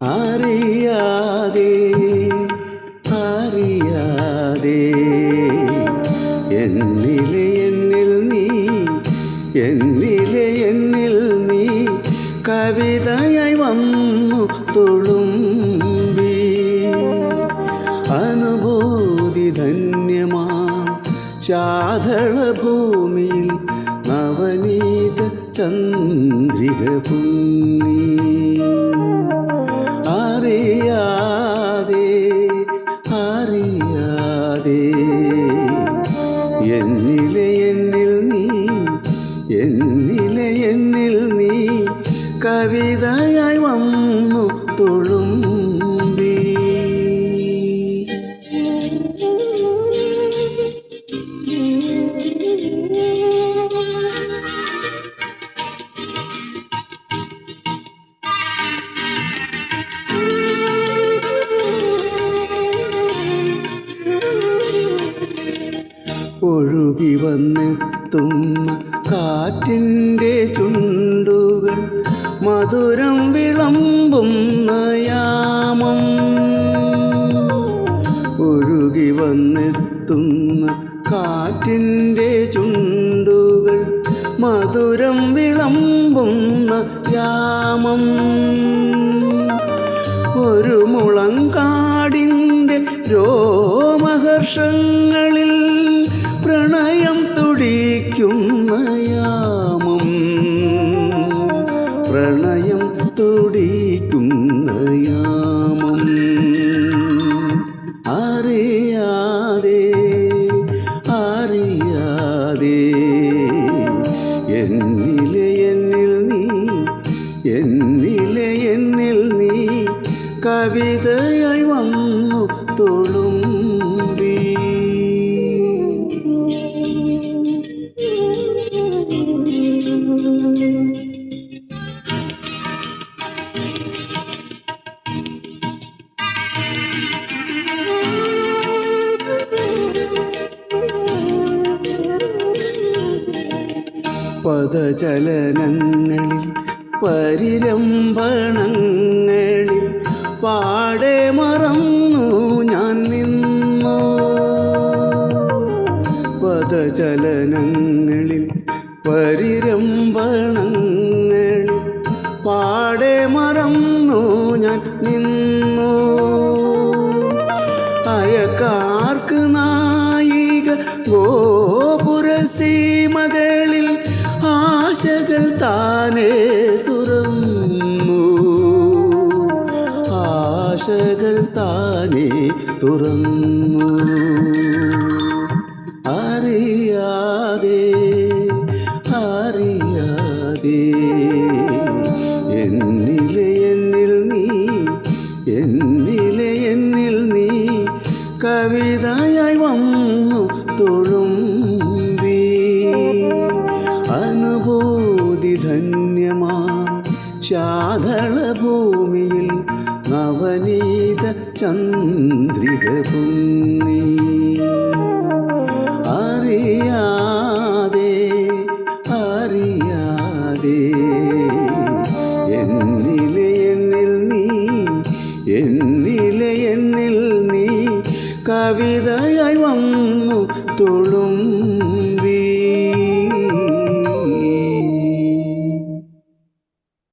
അറിയാതെ അറിയാതെ എന്നിലെ എന്നിൽ നീ എന്നിലെ നീ കവിതയായി വന്നു തുളുമ്പി ഭൂമിയിൽ നവനീത ചന്ദ്രിക പുണ്ണി. അറിയാതെ അറിയാതെ എന്നിലെ എന്നിൽ നീ എന്നിലെ എന്നിൽ നീ കവിതയായി വന്നു. ഒഴുകി വന്നെത്തുന്ന കാറ്റിന്റെ ചുണ്ടുകൾ മധുരം വിളമ്പുന്ന യാമം ഒഴുകി വന്നെത്തുന്ന കാറ്റിന്റെ ചുണ്ടുകൾ മധുരം വിളമ്പുന്ന യാമം ഒരു മുളങ്കാടിന്റെ രോമഹർഷങ്ങളിൽ പ്രണയം തുടിക്കുന്ന യാമം. അറിയാതെ അറിയാതെ എന്നിലെ എന്നിൽ നീ എന്നിലെ എന്നിൽ നീ കവിതയായി വന്നു തുളുമ്പി പദചലനങ്ങളിൽ പരിരംഭണങ്ങളിൽ പാടെ മറന്നു ഞാൻ നിന്നു. പദചലനങ്ങളിൽ പരിരംഭണങ്ങളിൽ പാടെ മറന്നു ഞാൻ നിന്നു. അയക്കാർക്ക് നായിക ഗോപുരസീമകളിൽ ആശകൾ താനേ തുറന്നു. ആശകൾ താനേ തുറന്നു. അറിയാതെ ശാധള ഭൂമിയിൽ നവനീത ചന്ദ്രിക പുന്നി അറിയാതെ അറിയാതെ എന്നിലെ എന്നിൽ നീ എന്നിലെ എന്നിൽ നീ കവിതയായി വന്നു തുളുമ്പി